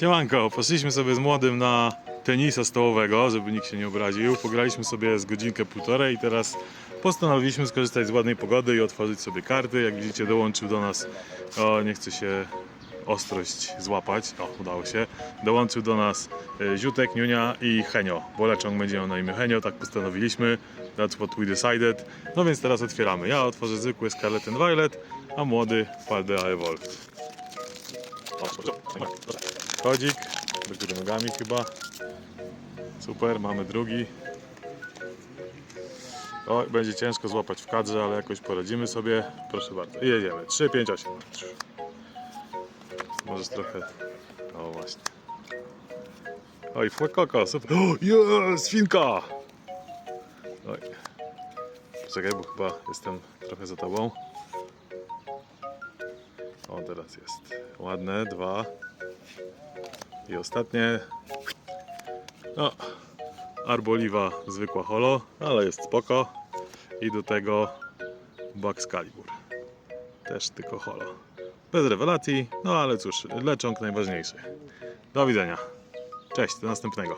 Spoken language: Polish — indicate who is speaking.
Speaker 1: Siemanko, poszliśmy sobie z młodym na tenisa stołowego, żeby nikt się nie obraził. Pograliśmy sobie z godzinkę, półtorej i teraz postanowiliśmy skorzystać z ładnej pogody i otworzyć sobie karty. Jak widzicie dołączył do nas, o nie chce się ostrość złapać, o udało się, dołączył do nas e, Ziutek, Niunia i Henio. Boleczong będzie miał na imię Henio, tak postanowiliśmy. That's what we decided. No więc teraz otwieramy. Ja otworzę zwykły Scarlet and Violet, a młody Paldea Evolved. O, Kodzik, do góry nogami chyba. Super, mamy drugi. O, będzie ciężko złapać w kadrze, ale jakoś poradzimy sobie. Proszę bardzo. Jedziemy. 3, 5, 8. Możesz trochę. O, właśnie. Oj, fłekoko, super. O, jest, świnka! Oj. Czekaj, bo chyba jestem trochę za tobą. O, teraz jest. Ładne, dwa. I ostatnie. No, Arboliwa zwykła holo, ale jest spoko. I do tego Bugs Calibur. Też tylko holo. Bez rewelacji, no ale cóż, leczonk najważniejszy. Do widzenia. Cześć, do następnego.